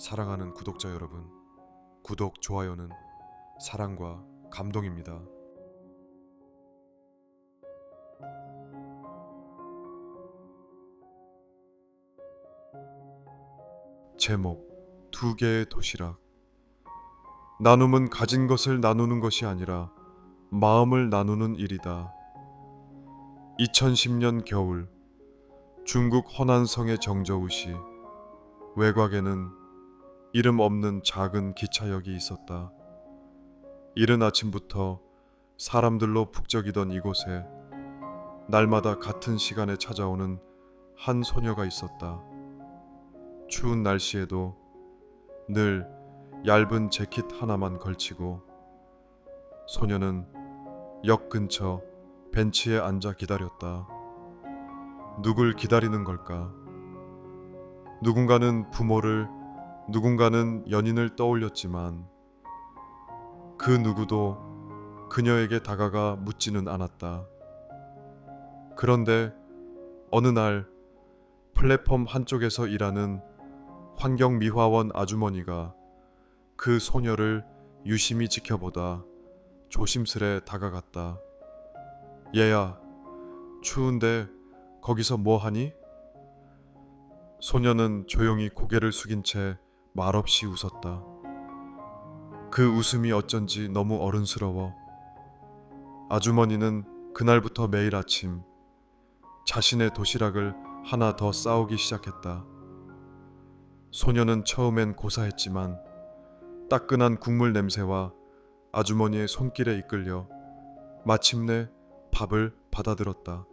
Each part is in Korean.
사랑하는 구독자 여러분, 구독, 좋아요는 사랑과 감동입니다. 제목 두 개의 도시락 나눔은 가진 것을 나누는 것이 아니라 마음을 나누는 일이다. 2010년 겨울 중국 허난성의 정저우시 외곽에는 이름 없는 작은 기차역이 있었다. 이른 아침부터 사람들로 북적이던 이곳에 날마다 같은 시간에 찾아오는 한 소녀가 있었다. 추운 날씨에도 늘 얇은 재킷 하나만 걸치고 소녀는 역 근처 벤치에 앉아 기다렸다. 누굴 기다리는 걸까? 누군가는 부모를, 누군가는 연인을 떠올렸지만 그 누구도 그녀에게 다가가 묻지는 않았다. 그런데 어느 날 플랫폼 한쪽에서 일하는 환경미화원 아주머니가 그 소녀를 유심히 지켜보다 조심스레 다가갔다. 얘야, 추운데 거기서 뭐 하니? 소녀는 조용히 고개를 숙인 채 말없이 웃었다. 그 웃음이 어쩐지 너무 어른스러워. 아주머니는 그날부터 매일 아침 자신의 도시락을 하나 더 싸오기 시작했다. 소녀는 처음엔 고사했지만 따끈한 국물 냄새와 아주머니의 손길에 이끌려 마침내 밥을 받아들었다.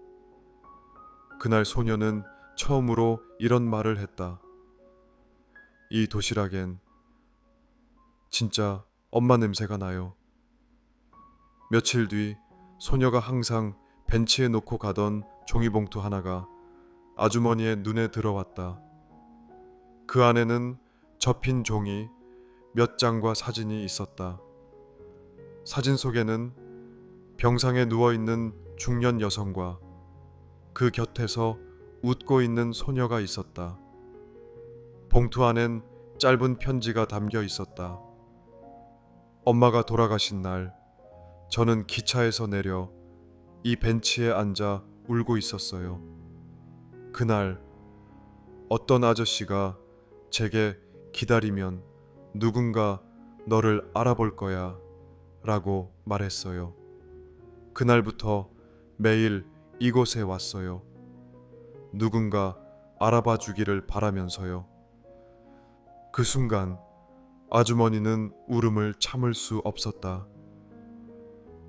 그날 소녀는 처음으로 이런 말을 했다. 이 도시락엔 진짜 엄마 냄새가 나요. 며칠 뒤 소녀가 항상 벤치에 놓고 가던 종이봉투 하나가 아주머니의 눈에 들어왔다. 그 안에는 접힌 종이 몇 장과 사진이 있었다. 사진 속에는 병상에 누워 있는 중년 여성과 그 곁에서 웃고 있는 소녀가 있었다. 봉투 안엔 짧은 편지가 담겨 있었다. 엄마가 돌아가신 날, 저는 기차에서 내려 이 벤치에 앉아 울고 있었어요. 그날 어떤 아저씨가 제게 기다리면 누군가 너를 알아볼 거야 라고 말했어요. 그날부터 매일 이곳에 왔어요. 누군가 알아봐 주기를 바라면서요. 그 순간 아주머니는 울음을 참을 수 없었다.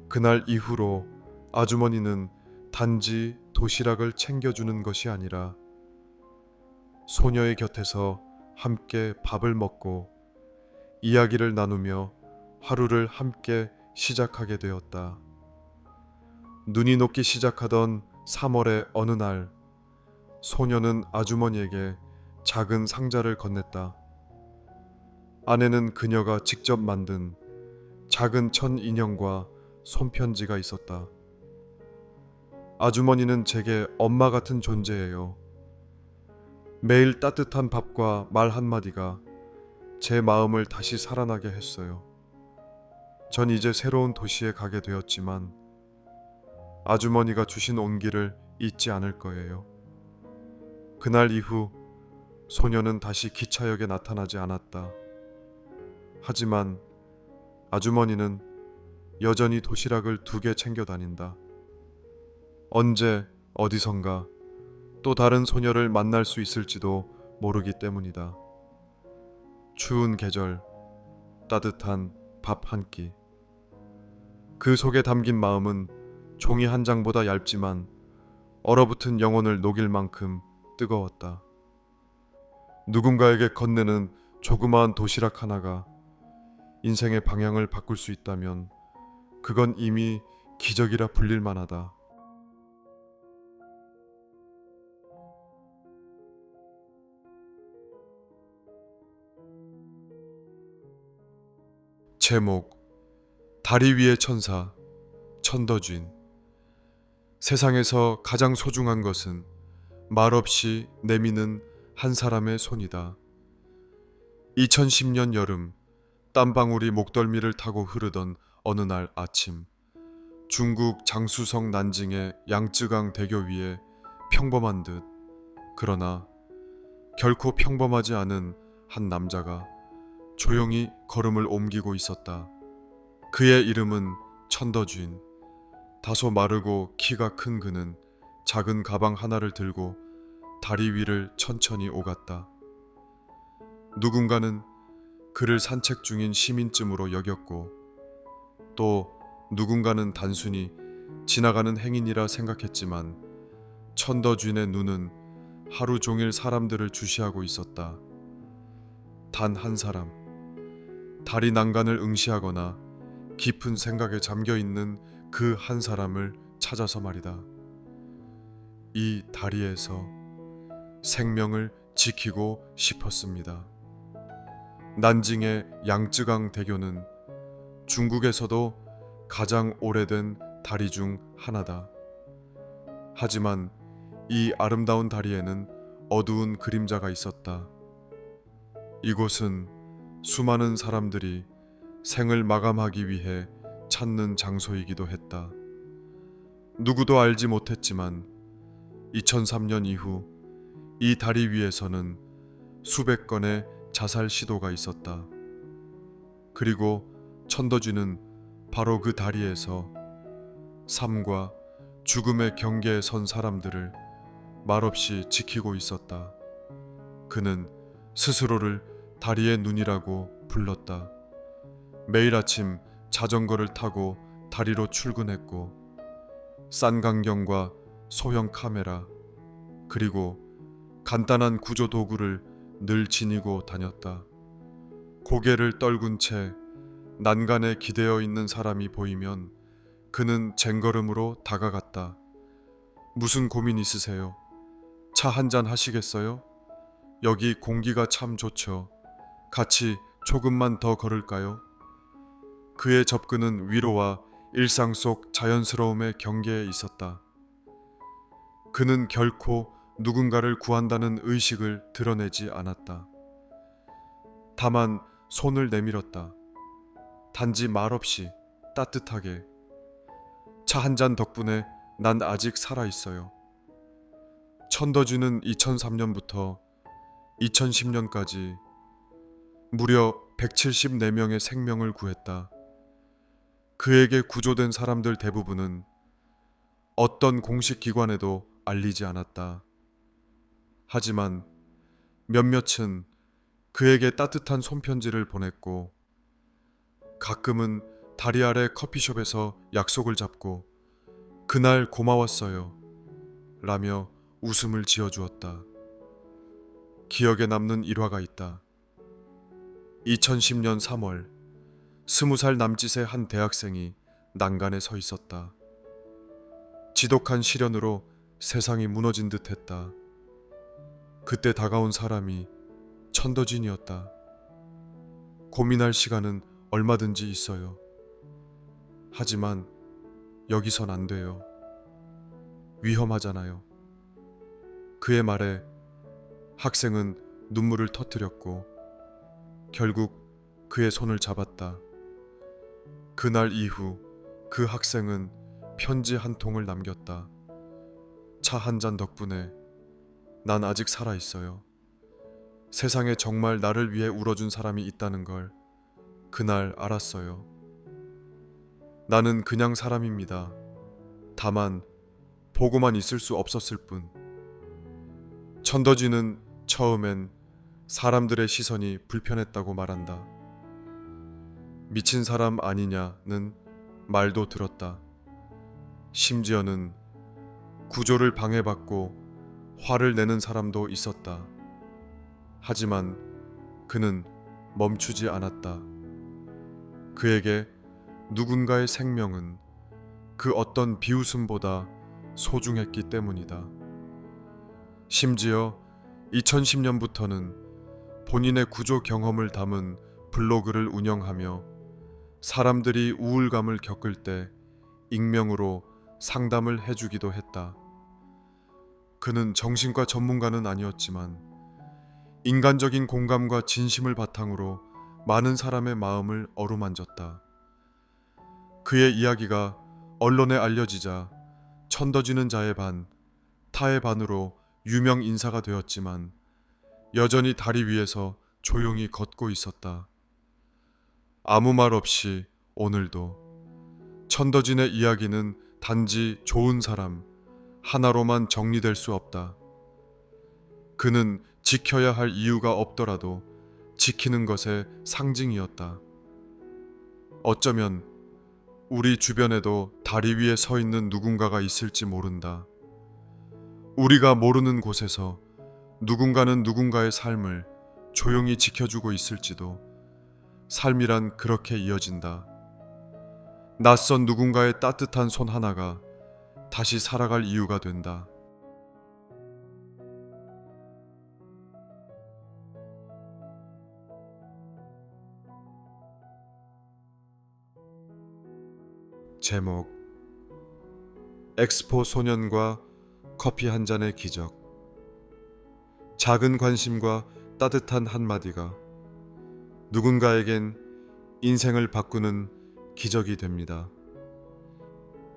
그날 이후로 아주머니는 단지 도시락을 챙겨주는 것이 아니라 소녀의 곁에서 함께 밥을 먹고 이야기를 나누며 하루를 함께 시작하게 되었다. 눈이 녹기 시작하던 3월의 어느 날, 소녀는 아주머니에게 작은 상자를 건넸다. 안에는 그녀가 직접 만든 작은 천 인형과 손편지가 있었다. 아주머니는 제게 엄마 같은 존재예요. 매일 따뜻한 밥과 말 한마디가 제 마음을 다시 살아나게 했어요. 전 이제 새로운 도시에 가게 되었지만 아주머니가 주신 온기를 잊지 않을 거예요. 그날 이후 소녀는 다시 기차역에 나타나지 않았다. 하지만 아주머니는 여전히 도시락을 두 개 챙겨 다닌다. 언제 어디선가 또 다른 소녀를 만날 수 있을지도 모르기 때문이다. 추운 계절, 따뜻한 밥 한 끼. 그 속에 담긴 마음은 종이 한 장보다 얇지만 얼어붙은 영혼을 녹일 만큼 뜨거웠다. 누군가에게 건네는 조그마한 도시락 하나가 인생의 방향을 바꿀 수 있다면 그건 이미 기적이라 불릴 만하다. 제목 다리 위의 천사 천더쥔 세상에서 가장 소중한 것은 말없이 내미는 한 사람의 손이다. 2010년 여름 땀방울이 목덜미를 타고 흐르던 어느 날 아침 중국 장수성 난징의 양쯔강 대교 위에 평범한 듯 그러나 결코 평범하지 않은 한 남자가 조용히 걸음을 옮기고 있었다. 그의 이름은 천더쥔. 다소 마르고 키가 큰 그는 작은 가방 하나를 들고 다리 위를 천천히 오갔다. 누군가는 그를 산책 중인 시민쯤으로 여겼고 또 누군가는 단순히 지나가는 행인이라 생각했지만 천더쥔의 눈은 하루 종일 사람들을 주시하고 있었다. 단 한 사람. 다리 난간을 응시하거나 깊은 생각에 잠겨 있는 그 한 사람을 찾아서 말이다. 이 다리에서 생명을 지키고 싶었습니다. 난징의 양쯔강 대교는 중국에서도 가장 오래된 다리 중 하나다. 하지만 이 아름다운 다리에는 어두운 그림자가 있었다. 이곳은 수많은 사람들이 생을 마감하기 위해 찾는 장소이기도 했다. 누구도 알지 못했지만 2003년 이후 이 다리 위에서는 수백 건의 자살 시도가 있었다. 그리고 천더쥐는 바로 그 다리에서 삶과 죽음의 경계에 선 사람들을 말없이 지키고 있었다. 그는 스스로를 다리의 눈이라고 불렀다. 매일 아침 자전거를 타고 다리로 출근했고 싼강경과 소형 카메라 그리고 간단한 구조 도구를 늘 지니고 다녔다. 고개를 떨군 채 난간에 기대어 있는 사람이 보이면 그는 쟁걸음으로 다가갔다. 무슨 고민 있으세요? 차 한 잔 하시겠어요? 여기 공기가 참 좋죠. 같이 조금만 더 걸을까요? 그의 접근은 위로와 일상 속 자연스러움의 경계에 있었다. 그는 결코 누군가를 구한다는 의식을 드러내지 않았다. 다만 손을 내밀었다. 단지 말없이 따뜻하게. 차 한 잔 덕분에 난 아직 살아 있어요. 천더쥐는 2003년부터 2010년까지 무려 174명의 생명을 구했다. 그에게 구조된 사람들 대부분은 어떤 공식 기관에도 알리지 않았다. 하지만 몇몇은 그에게 따뜻한 손편지를 보냈고 가끔은 다리 아래 커피숍에서 약속을 잡고 그날 고마웠어요 라며 웃음을 지어주었다. 기억에 남는 일화가 있다. 2010년 3월 스무 살 남짓의 한 대학생이 난간에 서 있었다. 지독한 시련으로 세상이 무너진 듯 했다. 그때 다가온 사람이 천더진이었다. 고민할 시간은 얼마든지 있어요. 하지만 여기선 안 돼요. 위험하잖아요. 그의 말에 학생은 눈물을 터뜨렸고 결국 그의 손을 잡았다. 그날 이후 그 학생은 편지 한 통을 남겼다. 차 한 잔 덕분에 난 아직 살아 있어요. 세상에 정말 나를 위해 울어준 사람이 있다는 걸 그날 알았어요. 나는 그냥 사람입니다. 다만 보고만 있을 수 없었을 뿐. 천더쥐는 처음엔 사람들의 시선이 불편했다고 말한다. 미친 사람 아니냐는 말도 들었다. 심지어는 구조를 방해받고 화를 내는 사람도 있었다. 하지만 그는 멈추지 않았다. 그에게 누군가의 생명은 그 어떤 비웃음보다 소중했기 때문이다. 심지어 2010년부터는 본인의 구조 경험을 담은 블로그를 운영하며 사람들이 우울감을 겪을 때 익명으로 상담을 해주기도 했다. 그는 정신과 전문가는 아니었지만 인간적인 공감과 진심을 바탕으로 많은 사람의 마음을 어루만졌다. 그의 이야기가 언론에 알려지자 천더지는 자의 반, 타의 반으로 유명 인사가 되었지만 여전히 다리 위에서 조용히 걷고 있었다. 아무 말 없이 오늘도 천더진의 이야기는 단지 좋은 사람 하나로만 정리될 수 없다. 그는 지켜야 할 이유가 없더라도 지키는 것의 상징이었다. 어쩌면 우리 주변에도 다리 위에 서 있는 누군가가 있을지 모른다. 우리가 모르는 곳에서 누군가는 누군가의 삶을 조용히 지켜주고 있을지도 삶이란 그렇게 이어진다. 낯선 누군가의 따뜻한 손 하나가 다시 살아갈 이유가 된다. 제목 엑스포 소년과 커피 한 잔의 기적 작은 관심과 따뜻한 한마디가 누군가에겐 인생을 바꾸는 기적이 됩니다.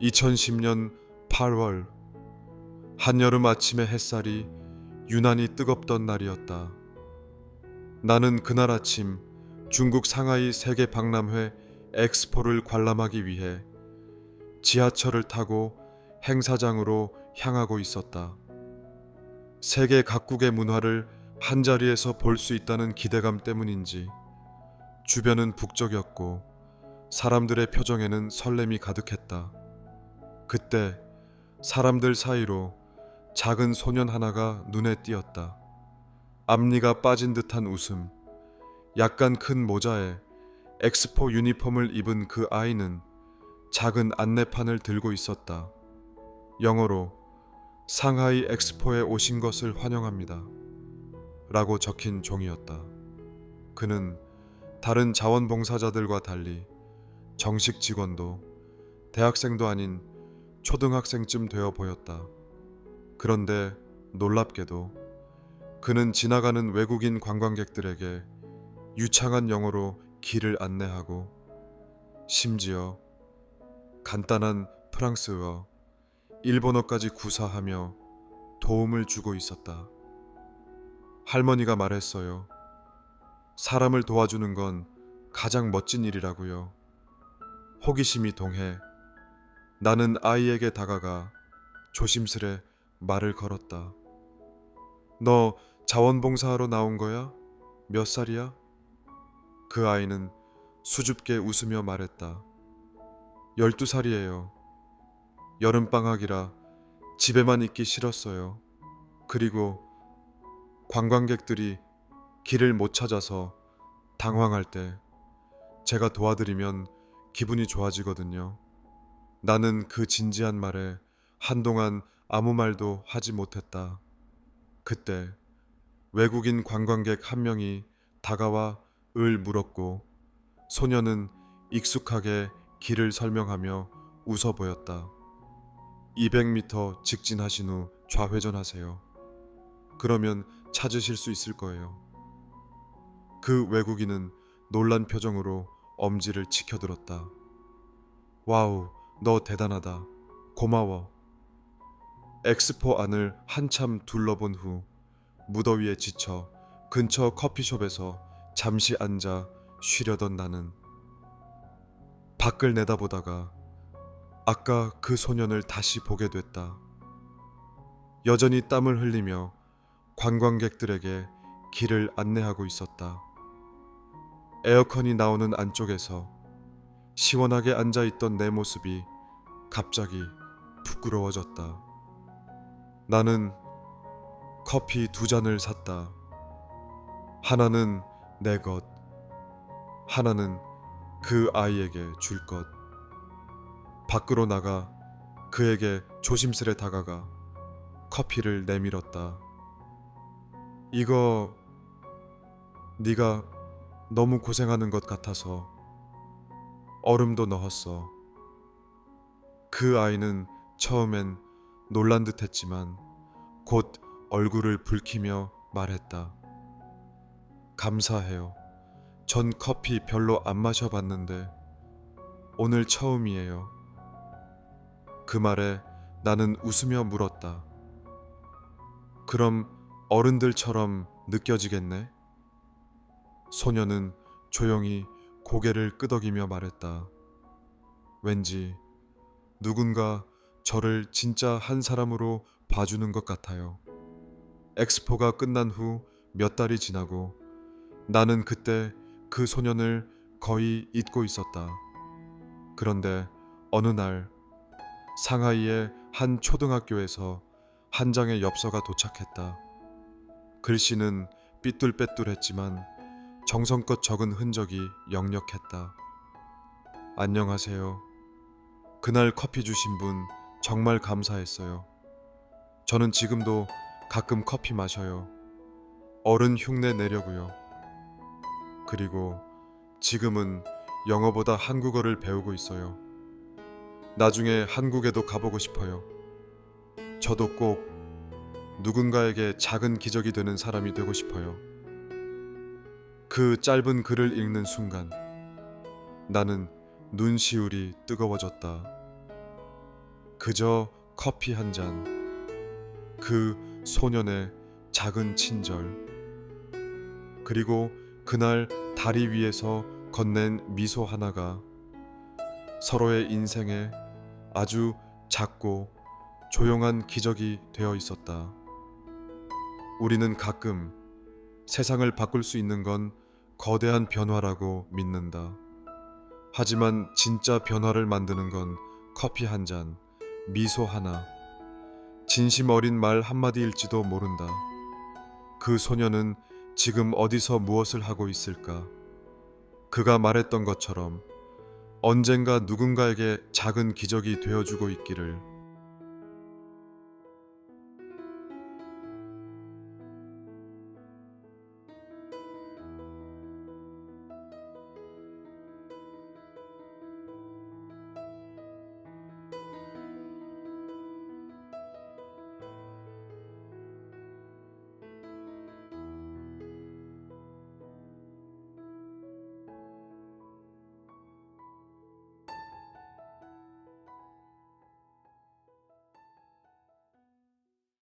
2010년 8월 한여름 아침의 햇살이 유난히 뜨겁던 날이었다. 나는 그날 아침 중국 상하이 세계 박람회 엑스포를 관람하기 위해 지하철을 타고 행사장으로 향하고 있었다. 세계 각국의 문화를 한자리에서 볼 수 있다는 기대감 때문인지 주변은 북적였고 사람들의 표정에는 설렘이 가득했다. 그때 사람들 사이로 작은 소년 하나가 눈에 띄었다. 앞니가 빠진 듯한 웃음, 약간 큰 모자에 엑스포 유니폼을 입은 그 아이는 작은 안내판을 들고 있었다. 영어로 상하이 엑스포에 오신 것을 환영합니다. 라고 적힌 종이었다. 그는 다른 자원봉사자들과 달리 정식 직원도 대학생도 아닌 초등학생쯤 되어 보였다. 그런데 놀랍게도 그는 지나가는 외국인 관광객들에게 유창한 영어로 길을 안내하고 심지어 간단한 프랑스어, 일본어까지 구사하며 도움을 주고 있었다. 할머니가 말했어요. 사람을 도와주는 건 가장 멋진 일이라고요. 호기심이 동해 나는 아이에게 다가가 조심스레 말을 걸었다. 너 자원봉사하러 나온 거야? 몇 살이야? 그 아이는 수줍게 웃으며 말했다. 12살이에요. 여름방학이라 집에만 있기 싫었어요. 그리고 관광객들이 길을 못 찾아서 당황할 때 제가 도와드리면 기분이 좋아지거든요. 나는 그 진지한 말에 한동안 아무 말도 하지 못했다. 그때 외국인 관광객 한 명이 다가와 을 물었고 소녀는 익숙하게 길을 설명하며 웃어 보였다. 200m 직진하신 후 좌회전하세요. 그러면 찾으실 수 있을 거예요. 그 외국인은 놀란 표정으로 엄지를 치켜들었다. 와우, 너 대단하다. 고마워. 엑스포 안을 한참 둘러본 후 무더위에 지쳐 근처 커피숍에서 잠시 앉아 쉬려던 나는 밖을 내다보다가 아까 그 소년을 다시 보게 됐다. 여전히 땀을 흘리며 관광객들에게 길을 안내하고 있었다. 에어컨이 나오는 안쪽에서 시원하게 앉아 있던 내 모습이 갑자기 부끄러워졌다. 나는 커피 두 잔을 샀다. 하나는 내 것, 하나는 그 아이에게 줄 것. 밖으로 나가 그에게 조심스레 다가가 커피를 내밀었다. 이거 네가 너무 고생하는 것 같아서 얼음도 넣었어. 그 아이는 처음엔 놀란 듯 했지만 곧 얼굴을 붉히며 말했다. 감사해요. 전 커피 별로 안 마셔봤는데 오늘 처음이에요. 그 말에 나는 웃으며 물었다. 그럼 어른들처럼 느껴지겠네? 소녀는 조용히 고개를 끄덕이며 말했다. 왠지 누군가 저를 진짜 한 사람으로 봐주는 것 같아요. 엑스포가 끝난 후 몇 달이 지나고 나는 그때 그 소년을 거의 잊고 있었다. 그런데 어느 날 상하이의 한 초등학교에서 한 장의 엽서가 도착했다. 글씨는 삐뚤빼뚤했지만 정성껏 적은 흔적이 역력했다. 안녕하세요. 그날 커피 주신 분 정말 감사했어요. 저는 지금도 가끔 커피 마셔요. 어른 흉내 내려고요. 그리고 지금은 영어보다 한국어를 배우고 있어요. 나중에 한국에도 가보고 싶어요. 저도 꼭 누군가에게 작은 기적이 되는 사람이 되고 싶어요. 그 짧은 글을 읽는 순간 나는 눈시울이 뜨거워졌다. 그저 커피 한 잔. 그 소년의 작은 친절. 그리고 그날 다리 위에서 건넨 미소 하나가 서로의 인생에 아주 작고 조용한 기적이 되어 있었다. 우리는 가끔 세상을 바꿀 수 있는 건 거대한 변화라고 믿는다. 하지만 진짜 변화를 만드는 건 커피 한 잔, 미소 하나, 진심 어린 말 한마디일지도 모른다. 그 소녀는 지금 어디서 무엇을 하고 있을까? 그가 말했던 것처럼 언젠가 누군가에게 작은 기적이 되어주고 있기를